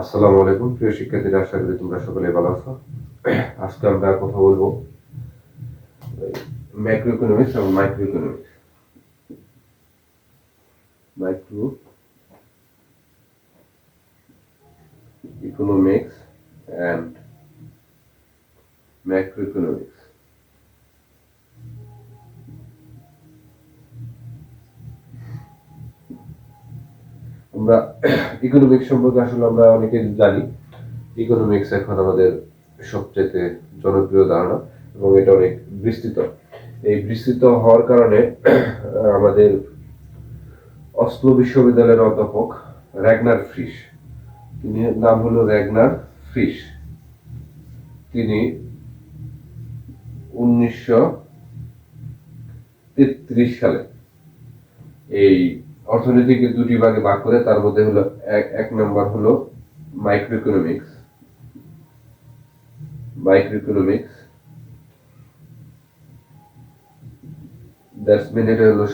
আসসালামু আলাইকুম, প্রিয় শিক্ষার্থীরা, আশা করি তোমরা সকলে ভালো আছো। আজকে আমরা কথা বলব ম্যাক্রো ইকোনমিক্স এবং micro economics micro economics and macro economics আমরা ইকোনমিক্স সম্পর্কে আসলে আমরা অনেকে জানি। ইকোনমিক্স এখন আমাদের সবচেয়ে জনপ্রিয় ধারণা এবং এটা অনেক বিস্তৃত। এই বিস্তৃত হওয়ার কারণে আমাদের অসলো বিশ্ববিদ্যালয়ের অধ্যাপক র্যাগনার ফ্রিস তিনি নাম হলো র্যাগনার ফ্রিস তিনি উনিশশো তেত্রিশ সালে এই অর্থনীতিকে দুটি ভাগে ভাগ করে, তার মধ্যে হলো এক এক নম্বর হলো micro economics micro economics that's mean এটা হলো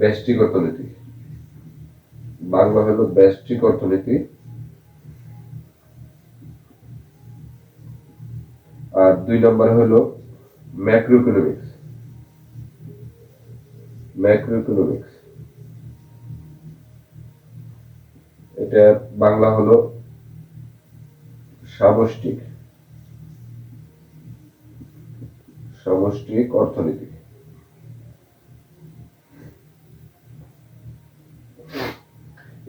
ব্যষ্টিক অর্থনীতি। বাংলা হলো ব্যষ্টিক অর্থনীতি। আর দুই নম্বর হলো ম্যাক্রো ইকোনমিক্স ম্যাক্রো ইকোনমিক্স এটা বাংলা হলো সামষ্টিক সামষ্টিক অর্থনীতি।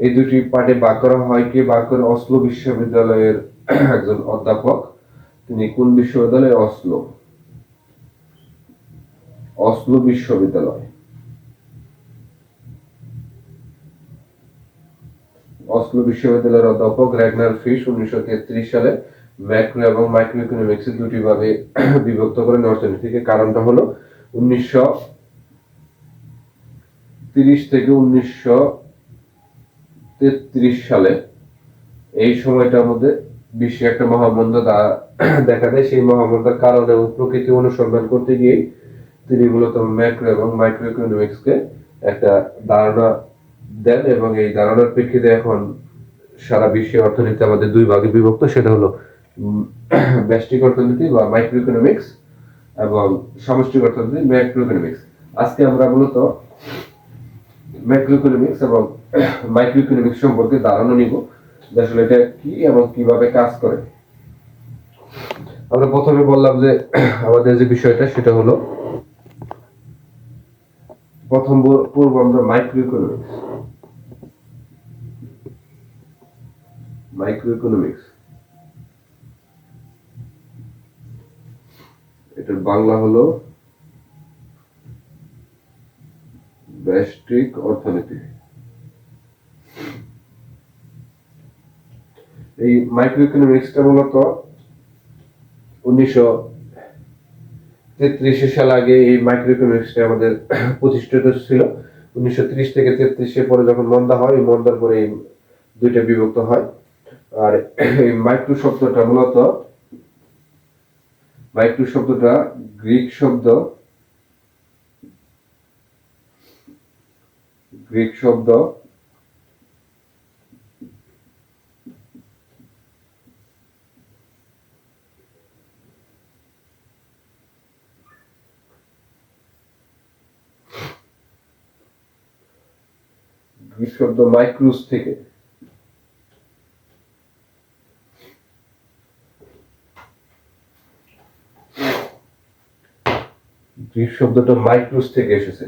এই দুটি পাঠে ভাগ করা হয় কি? ভাগ করে অসলো বিশ্ববিদ্যালয়ের একজন অধ্যাপক, তিনি কোন বিশ্ববিদ্যালয়ে? অসলো। অসলো বিশ্ববিদ্যালয়। অসলো বিশ্ববিদ্যালয়ের অধ্যাপক র্যাগনার ফিশ উনিশশো তেত্রিশ সালে ম্যাক্রো এবং মাইক্রো ইকোনমিক্স দুটি ভাবে বিভক্ত করেন অর্থনীতিকে কারণটা হলো উনিশশো তিরিশ থেকে উনিশশো তেত্রিশ সালে এই সময়টার মধ্যে বিশ্বে একটা মহামন্দা দেখা দেয়। সেই মহামন্দার কারণ এবং প্রকৃতি অনুসন্ধান করতে গিয়ে তিনি মূলত ম্যাক্রো এবং মাইক্রো ইকোনমিক্সকে একটা ধারণা দেন এবং এই ধারণার প্রেক্ষিতে এখন সারা বিশ্বে অর্থনীতি আমাদের দুই ভাগে বিভক্ত, সেটা হলো ব্যষ্টিক অর্থনীতি বা মাইক্রো ইকোনমিক্স এবং সামষ্টিক অর্থনীতি ম্যাক্রো ইকোনমিক্স আজকে আমরা মূলত ম্যাক্রো ইকোনমিক্স এবং মাইক্রো ইকোনমিক্স সম্পর্কে ধারণা নিব যে আসলে এটা কি এবং কীভাবে কাজ করে। আমরা প্রথমে বললাম যে আমাদের যে বিষয়টা, সেটা হলো প্রথম পূর্ব আমরা মাইক্রো ইকোনমিক্স মাইক্রো ইকোনমিক্স এটার বাংলা হলো ব্যষ্টিক অর্থনীতি। এই মাইক্রো ইকোনমিক্সটা মূলত উনিশশো তেত্রিশে সাল আগে এই মাইক্রো ইকোনমিক্সটা আমাদের প্রতিষ্ঠিত ছিল। উনিশশো ত্রিশ থেকে তেত্রিশে পরে যখন মন্দা হয়, মন্দার পরে এই দুইটা বিভক্ত হয়। আর এই মাইক্রো শব্দটা মূলত, মাইক্রো শব্দটা গ্রিক শব্দ গ্রিক শব্দ গ্রিক শব্দ মাইক্রোস থেকে। গ্রিক শব্দটা মাইক্রোস থেকে এসেছে।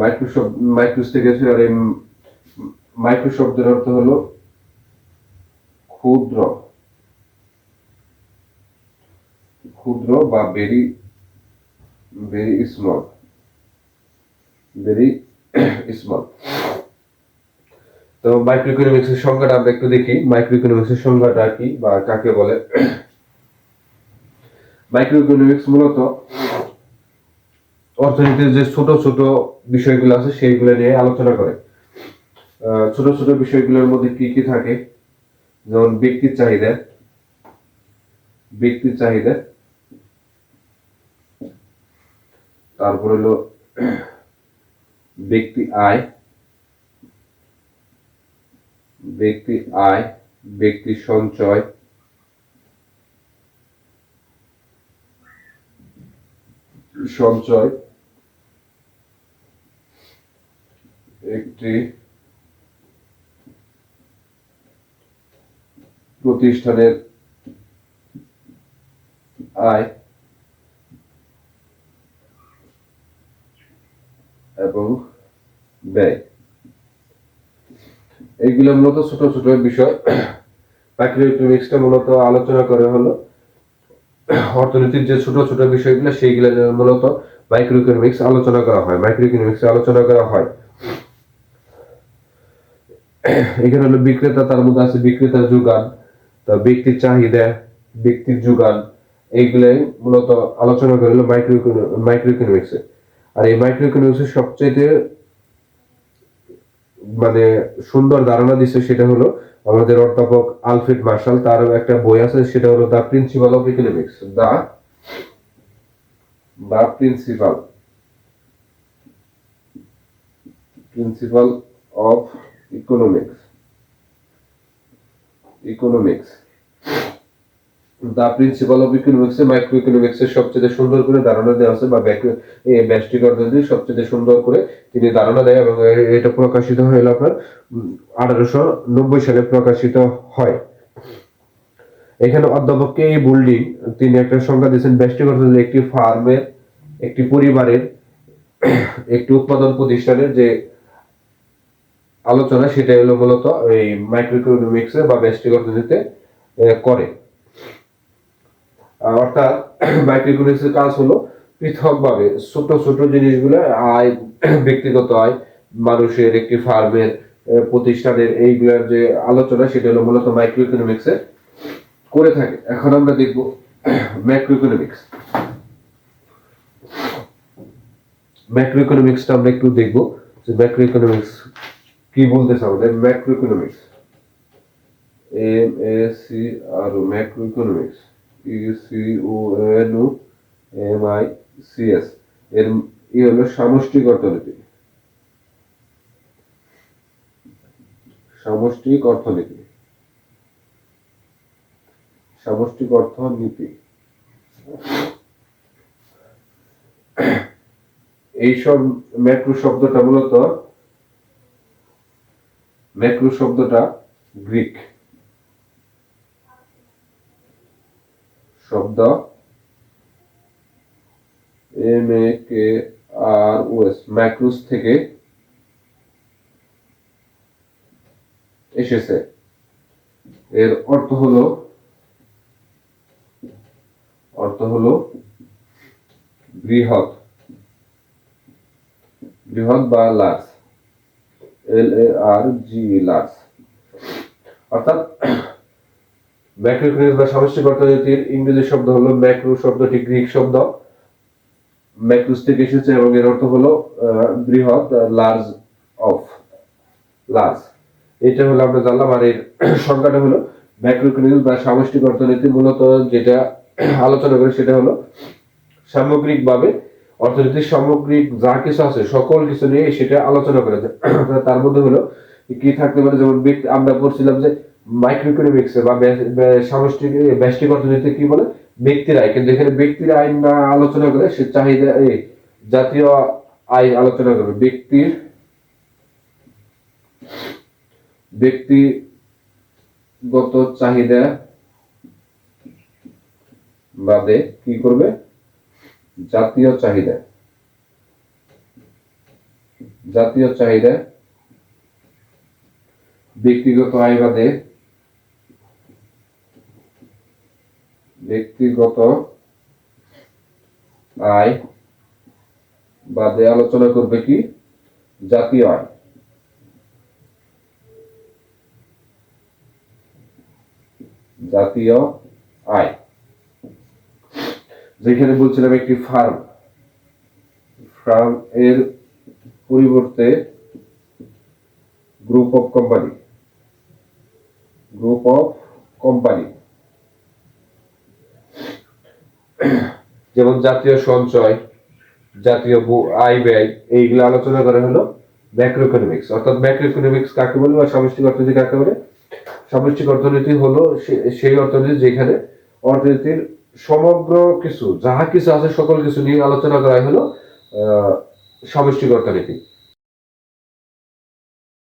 মাইক্রো শব্দ মাইক্রোস থেকে এসেছে আর এই মাইক্রো শব্দের অর্থ হলো ক্ষুদ্র। ক্ষুদ্র বা very very small very small তো মাইক্রো ইকোনমিক্সের সংজ্ঞাটা আমরা একটু দেখি। মাইক্রো ইকোনমিক্সের সংজ্ঞাটা কি বা কাকে বলে? মাইক্রো ইকোনমিক্স মূলত অর্থনীতির যে ছোট ছোট বিষয়গুলো আছে সেইগুলো নিয়ে আলোচনা করে। ছোট ছোট বিষয়গুলোর মধ্যে কি কি থাকে? যেমন ব্যক্তির চাহিদা। ব্যক্তির চাহিদা। তারপর হলো ব্যক্তি আয়। ব্যক্তি আয়, ব্যক্তি সঞ্চয়। সঞ্চয় একটি প্রতিষ্ঠানের আয় এবং ব্যয়। এইগুলো মূলত ছোট ছোট বিষয়। প্রাকৃতিক ইকোনমিক্সটা মূলত আলোচনা করে হলো অর্থনীতির যে ছোট ছোট বিষয়গুলো, সেইগুলো মূলত মাইক্রো ইকোনমিক্স আলোচনা করা হয় মাইক্রো ইকোনমিক্স আলোচনা করা হয়। এখানে হলো বিক্রেতা, তার মধ্যে আছে বিক্রেতার যোগান, তা ব্যক্তির চাহিদা, ব্যক্তির যোগান, এইগুলাই মূলত আলোচনা করে হলো মাইক্রো মাইক্রো ইকোনমিক্সে আর এই মাইক্রো ইকোনমিক্সের সবচেয়ে মানে সুন্দর ধারণা দিচ্ছে সেটা হলো আমাদের অধ্যাপক আলফ্রেড মার্শাল তার একটা বই আছে, সেটা হলো the principle of economics. The the principle principle of economics. Economics. The principle of economics A micro economics এর সবচেয়ে সুন্দর করে ধারণা দেওয়া আছে বা ব্যষ্টিক অর্থনীতি সবচেয়ে সুন্দর করে তিনি ধারণা দেয় এবং এটা প্রকাশিত হলো আপনার আঠারোশো নব্বই সালে প্রকাশিত হয়। এখানে অধ্যাপক কে বুল্ডিং, তিনি একটা সংজ্ঞা দিয়েছেন ব্যষ্টিক অর্থনীতি একটি ফার্মের একটি পরিবারের, একটি উৎপাদন প্রতিষ্ঠানের যে আলোচনা সেটা হলো মূলত এই মাইক্রো ইকোনমিক্সে বা ব্যষ্টিক অর্থনীতিতে করে। অর্থাৎ মাইক্রো ইকোনমিক্সের কাজ হলো পৃথকভাবে ছোট ছোট জিনিসগুলো আয়, ব্যক্তিগত আয়, মানুষের একটি ফার্মের প্রতিষ্ঠানের এইগুলোর যে আলোচনা, সেটা হলো মূলত মাইক্রো ইকোনমিক্সে করে থাকে। এখন আমরা দেখব ম্যাক্রো ইকোনমিক্স ম্যাক্রো ইকোনমিক্সটা আমরা একটু দেখব যে ম্যাক্রো ইকোনমিক্স কি বলতেছে আমাদের। Macro economics M A C R macro economics E C O N O M I C এর, ই হলো সামষ্টিক অর্থনীতি। সামষ্টিক অর্থনীতি। সামষ্টিক অর্থনীতি। এইসব ম্যাক্রো শব্দটা মূলত, ম্যাক্রো শব্দটা গ্রিক। শব্দ M A K R O S makros থেকে এসেছে। এর অর্থ হলো অর্থ হলো বৃহৎ। বৃহৎ বা large L A R G large অর্থাৎ ম্যাক্রো বা সামষ্টিক অর্থনীতির ইংরেজি শব্দ হলো ম্যাক্রো শব্দটি গ্রিক শব্দ? ম্যাক্রোস থেকে এসেছে এবং এর অর্থ হলো বৃহৎ লার্জ অফ লার্জ এটা হলো আমরা জানলাম, আর এর সংজ্ঞাটা হলো ম্যাক্রো বা সামষ্টিক অর্থনীতি মূলত যেটা আলোচনা করে সেটা হলো সামগ্রিকভাবে অর্থনীতির সামগ্রিক যা কিছু আছে, সকল কিছু নিয়ে সেটা আলোচনা করে তার মধ্যে হলো কি থাকতে পারে? যেমন আমরা পড়ছিলাম যে মাইক্রো ইকোনমিক্সে বা ব্য- ব্যষ্টিক অর্থনীতি কি বলে? ব্যক্তির আয়। কিন্তু এখানে ব্যক্তির আইন না আলোচনা করে সে চাহিদা এই জাতীয় আয় আলোচনা করবে। ব্যক্তির, ব্যক্তিগত চাহিদা বাদে কি করবে? জাতীয় চাহিদা। জাতীয় চাহিদা, ব্যক্তিগত আয় বাদে ব্যক্তিগত আয় বাদে আলোচনা করবে কি? জাতীয় আয়। জাতীয় আয়। যেখানে বলছিলাম একটি ফার্ম। ফার্ম এর পরিবর্তে group of company. Group of company. যেমন জাতীয় সঞ্চয়, জাতীয় আয় ব্যয়, এইগুলো আলোচনা করা হলো ম্যাক্রো ইকোনমিক্স অর্থাৎ ম্যাক্রো ইকোনমিক্স কাকে বলে বা সামষ্টিক অর্থনীতি কাকে বলে? সামষ্টিক অর্থনীতি হলো সেই অর্থনীতি যেখানে অর্থনীতির সমগ্র কিছু, যাহা কিছু আছে, সকল কিছু নিয়ে আলোচনা করা হলো সামষ্টিক অর্থনীতি।